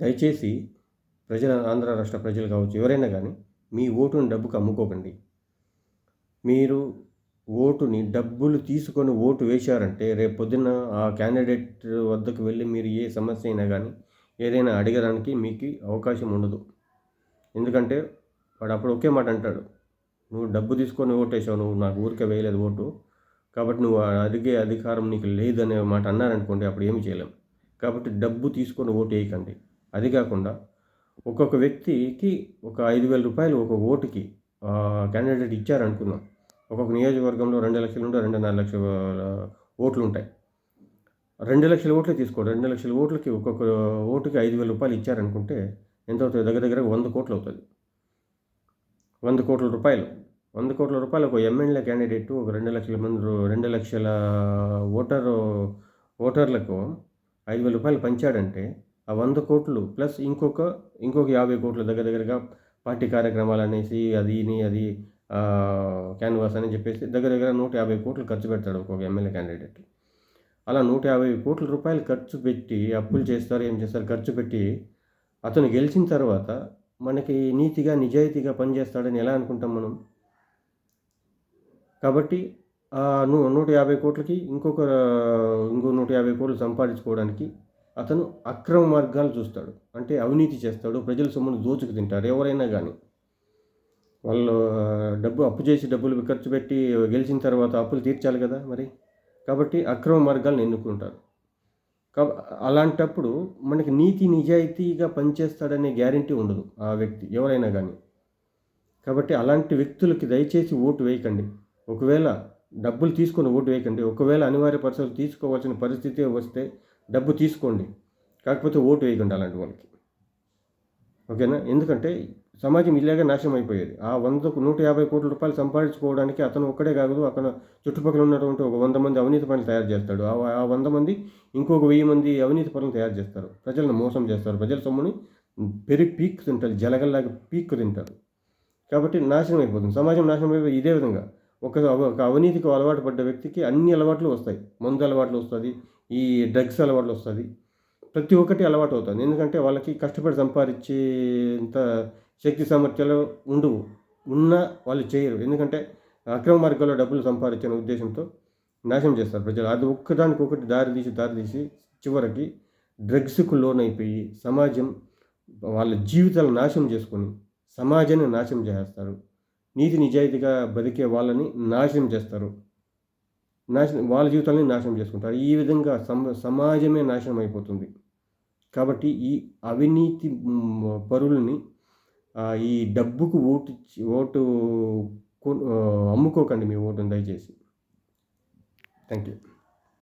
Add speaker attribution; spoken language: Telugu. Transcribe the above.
Speaker 1: దయచేసి ప్రజల ఆంధ్ర రాష్ట్ర ప్రజలు కావచ్చు ఎవరైనా కానీ మీ ఓటుని డబ్బుకు అమ్ముకోకండి. మీరు ఓటుని డబ్బులు తీసుకొని ఓటు వేశారంటే రేపు పొద్దున్న ఆ క్యాండిడేట్ వద్దకు వెళ్ళి మీరు ఏ సమస్య అయినా కానీ ఏదైనా అడగడానికి మీకు అవకాశం ఉండదు. ఎందుకంటే వాడు అప్పుడు ఒకే మాట అంటాడు నువ్వు డబ్బు తీసుకొని ఓటు వేసావు నువ్వు నాకు ఊరికే వేయలేదు ఓటు కాబట్టి నువ్వు అడిగే అధికారం నీకు లేదనే మాట అన్నారనుకోండి అప్పుడు ఏమి చేయలేం. కాబట్టి డబ్బు తీసుకొని ఓటు వేయకండి. అది కాకుండా ఒక్కొక్క వ్యక్తికి ఒక ఐదు వేల రూపాయలు ఒక ఓటుకి క్యాండిడేట్ ఇచ్చారనుకుందాం. ఒక్కొక్క నియోజకవర్గంలో రెండు లక్షల నుండి రెండున్నర లక్షల ఓట్లు ఉంటాయి రెండు లక్షల ఓట్లు తీసుకోండి. రెండు లక్షల ఓట్లకి ఒక్కొక్క ఓటుకి ఐదు వేల రూపాయలు ఇచ్చారనుకుంటే ఎంత అవుతుంది? దగ్గర దగ్గర వంద కోట్లు అవుతుంది. వంద కోట్ల రూపాయలు. వంద కోట్ల రూపాయలు ఒక ఎమ్మెల్యే క్యాండిడేట్ ఒక రెండు లక్షల మంది రెండు లక్షల ఓటర్ ఓటర్లకు ఐదు వేల రూపాయలు పంచాడంటే ఆ వంద కోట్లు ప్లస్ ఇంకొక ఇంకొక యాభై కోట్లు దగ్గర దగ్గరగా పార్టీ కార్యక్రమాలు అనేసి అది అది క్యాన్వాస్ అని చెప్పేసి దగ్గర దగ్గర నూట యాభై కోట్లు ఖర్చు పెడతాడు ఒక్కొక్క ఎమ్మెల్యే క్యాండిడేట్ అలా నూట యాభై కోట్ల రూపాయలు ఖర్చు పెట్టి అప్పులు చేస్తారు ఏం చేస్తారు ఖర్చు పెట్టి అతను గెలిచిన తర్వాత మనకి నీతిగా నిజాయితీగా పనిచేస్తాడని ఎలా అనుకుంటాం మనం? కాబట్టి నూ నూట యాభై కోట్లకి ఇంకొక ఇంకో నూట యాభై కోట్లు సంపాదించుకోవడానికి అతను అక్రమ మార్గాలు చూస్తాడు. అంటే అవినీతి చేస్తాడు. ప్రజల సొమ్మును దోచుకు తింటారు ఎవరైనా కానీ వాళ్ళు డబ్బు అప్పు చేసి డబ్బులు ఖర్చు పెట్టి గెలిచిన తర్వాత అప్పులు తీర్చాలి కదా మరి. కాబట్టి అక్రమ మార్గాలను ఎన్నుకుంటారు. కాబ అలాంటప్పుడు మనకి నీతి నిజాయితీగా పనిచేస్తాడనే గ్యారంటీ ఉండదు ఆ వ్యక్తి ఎవరైనా కానీ కాబట్టి అలాంటి వ్యక్తులకి దయచేసి ఓటు వేయకండి. ఒకవేళ డబ్బులు తీసుకొని ఓటు వేయకండి. ఒకవేళ అనివార్య పరిస్థితులు తీసుకోవాల్సిన పరిస్థితి వస్తే డబ్బు తీసుకోండి. కాకపోతే ఓటు వేయకుండా అలాంటి వాళ్ళకి. ఓకేనా? ఎందుకంటే సమాజం ఇలాగే నాశనం అయిపోయేది. ఆ వందకు నూట యాభై కోట్ల రూపాయలు సంపాదించుకోవడానికి అతను ఒక్కడే కాదు అక్కడ చుట్టుపక్కల ఉన్నటువంటి ఒక వంద మంది అవినీతి పనులు తయారు చేస్తాడు. ఆ వంద మంది ఇంకొక వెయ్యి మంది అవినీతి పనులు తయారు చేస్తారు. ప్రజలను మోసం చేస్తారు. ప్రజల సొమ్ముని పెరిగి పీక్ తింటారు. జలగల్లాగా పీక్ తింటారు. కాబట్టి నాశనం అయిపోతుంది. సమాజం నాశనం అయిపోయి ఇదే విధంగా. ఒక ఒక అవినీతికి అలవాటు పడ్డ వ్యక్తికి అన్ని అలవాట్లు వస్తాయి. మందు అలవాట్లు వస్తుంది. ఈ డ్రగ్స్ అలవాట్లు వస్తుంది. ప్రతి ఒక్కటి అలవాటు అవుతుంది. ఎందుకంటే వాళ్ళకి కష్టపడి సంపాదించేంత శక్తి సామర్థ్యాలు ఉండవు. ఉన్నా వాళ్ళు చేయరు. ఎందుకంటే అక్రమ మార్గంలో డబ్బులు సంపాదించిన ఉద్దేశంతో నాశనం చేస్తారు ప్రజలు. అది ఒక్కదానికి ఒకటి దారి తీసి దారి తీసి చివరికి డ్రగ్స్కు లోన్ అయిపోయి సమాజం వాళ్ళ జీవితాలు నాశనం చేసుకొని సమాజాన్ని నాశనం చేస్తారు. నీతి నిజాయితీగా బతికే వాళ్ళని నాశనం చేస్తారు. నాశనం వాళ్ళ జీవితాలని నాశనం చేసుకుంటారు. ఈ విధంగా సమ సమాజమే నాశనం అయిపోతుంది. కాబట్టి ఈ అవినీతి పరులని ఈ డబ్బుకు ఓటు ఓటు అమ్ముకోకండి మీ ఓటును దయచేసి. Thank you